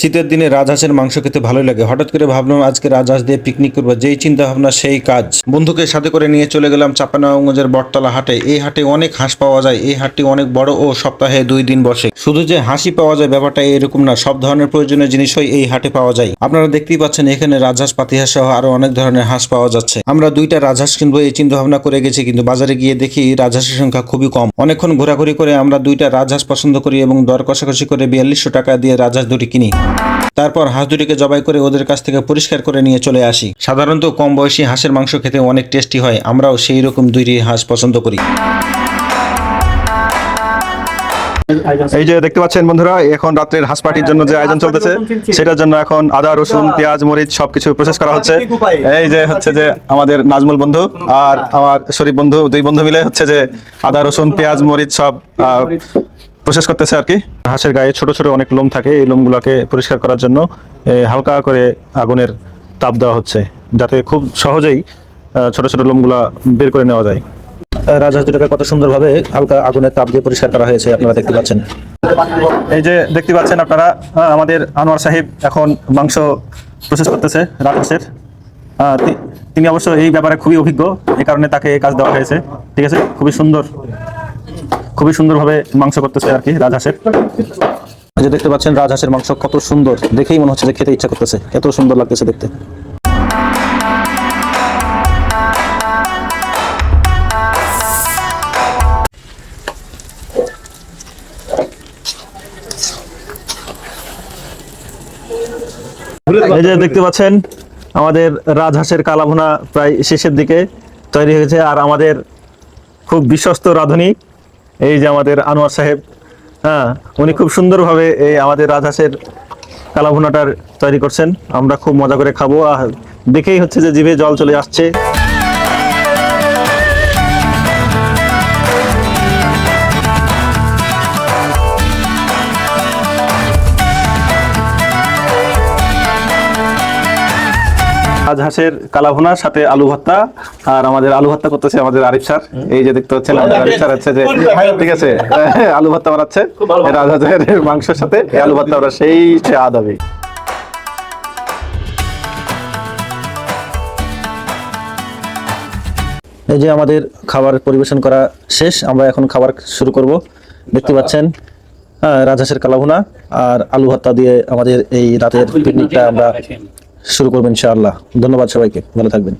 শীতের দিনে রাজহাঁসের মাংস খেতে ভালোই লাগে। হঠাৎ করে ভাবলাম আজকে রাজহাঁস দিয়ে পিকনিক করব, যেই চিন্তা ভাবনা সেই কাজ। বন্ধুকে সাথে করে নিয়ে চলে গেলাম চাপানাগঞ্জের বটতলা হাটে। এই হাটে অনেক হাঁস পাওয়া যায়, এই হাটটি অনেক বড় ও সপ্তাহে দুই দিন বসে। শুধু যে হাসি পাওয়া যায় ব্যাপারটা এরকম না, সব ধরনের প্রয়োজনীয় জিনিসই এই হাটে পাওয়া যায়। আপনারা দেখতেই পাচ্ছেন এখানে রাজহাঁস পাতিহাঁস সহ আরও অনেক ধরনের হাঁস পাওয়া যাচ্ছে। আমরা দুইটা রাজহাঁস কিনবো এই চিন্তা ভাবনা করে গেছি, কিন্তু বাজারে গিয়ে দেখি রাজহাঁসের সংখ্যা খুবই কম। অনেকক্ষণ ঘোরাঘুরি করে আমরা দুইটা রাজহাঁস পছন্দ করি এবং দর কষাকষি করে বিয়াল্লিশশো টাকা দিয়ে রাজহাঁস দুটি কিনি। তারপর হাঁস দুটিকে জবাই করে ওদের কাছ থেকে পরিষ্কার করে নিয়ে চলে আসি। সাধারণত কম বয়সী হাঁসের মাংস খেতে অনেক টেস্টি হয়, আমরাও সেই রকম দুইটি হাঁস পছন্দ করি। এই যে দেখতে পাচ্ছেন বন্ধুরা, এখন রাত্রের হাঁস পার্টির জন্য যে আয়োজন চলতেছে, সেটার জন্য এখন আদা, রসুন, পেঁয়াজ, মরিচ সবকিছু প্রসেস করা হচ্ছে। এই যে হচ্ছে যে আমাদের নাজমুল বন্ধু আর আমার শরীফ বন্ধু, দুই বন্ধু মিলে হচ্ছে যে আদা, রসুন, পেঁয়াজ, মরিচ সব প্রসেস করতেছে আর কি। হাঁসের গায়ে ছোট ছোট অনেক লোম থাকে, এই লোমগুলোকে পরিষ্কার করার জন্য হালকা করে আগুনের তাপ দেওয়া হচ্ছে, যাতে খুব সহজেই ছোট ছোট লোমগুলা বের করে নেওয়া যায়। রাজহাঁস দুটাকে কত সুন্দরভাবে হালকা আগুনের তাপ দিয়ে পরিষ্কার করা হয়েছে, আপনারা দেখতে পাচ্ছেন। এই যে দেখতে পাচ্ছেন আপনারা আমাদের আনোয়ার সাহেব এখন মাংস প্রসেস করতেছে রাজহাঁসের তিনি অবশ্য এই ব্যাপারে খুবই অভিজ্ঞ এই কারণে তাকে কাজ দেওয়া হয়েছে, ঠিক আছে? খুবই সুন্দর খুবই সুন্দরভাবে মাংস করতেছে আর কি রাজহাঁসের। যে দেখতে পাচ্ছেন, রাজহাঁসের মাংস কত সুন্দর। দেখেই মনে হচ্ছে যে খেতে ইচ্ছা করতেছে। এত সুন্দর লাগতেছে দেখতে। এই যে দেখতে পাচ্ছেন, আমাদের রাজহাঁসের কালাভুনা প্রায় শেষের দিকে তৈরি হয়েছে। আর আমাদের খুব বিশ্বস্ত রাঁধুনি। এই যে আমাদের আনোয়ার সাহেব হ্যাঁ উনি খুব সুন্দরভাবে এই আমাদের রাজহাঁসের কালাভুনাটার তৈরি করছেন। আমরা খুব মজা করে খাব। আর দেখেই হচ্ছে যে জিভে জল চলে আসছে। রাজহাঁসের কালাভুনার সাথে আলু ভর্তা আর আমাদের আলু ভর্তা করতেছে আমাদের আরিফ স্যার। এই যে দেখতে পাচ্ছেন আমাদের আরিফ স্যার হচ্ছে যে ঠিক আছে? আলু ভর্তা বানাচ্ছে। রাজহাঁসের মাংসের সাথে আলু ভর্তা ওরা সেই স্বাদ হবে এই যে আমাদের খাবার পরিবেশন করা শেষ আমরা এখন খাবার শুরু করব। দেখতে পাচ্ছেন হ্যাঁ রাজহাঁসের কালাভুনা আর আলু ভর্তা দিয়ে আমাদের এই রাতের পিকনিকটা আমরা শুরু করবেন ইনশাআল্লাহ। ধন্যবাদ সবাইকে। ভালো থাকবেন।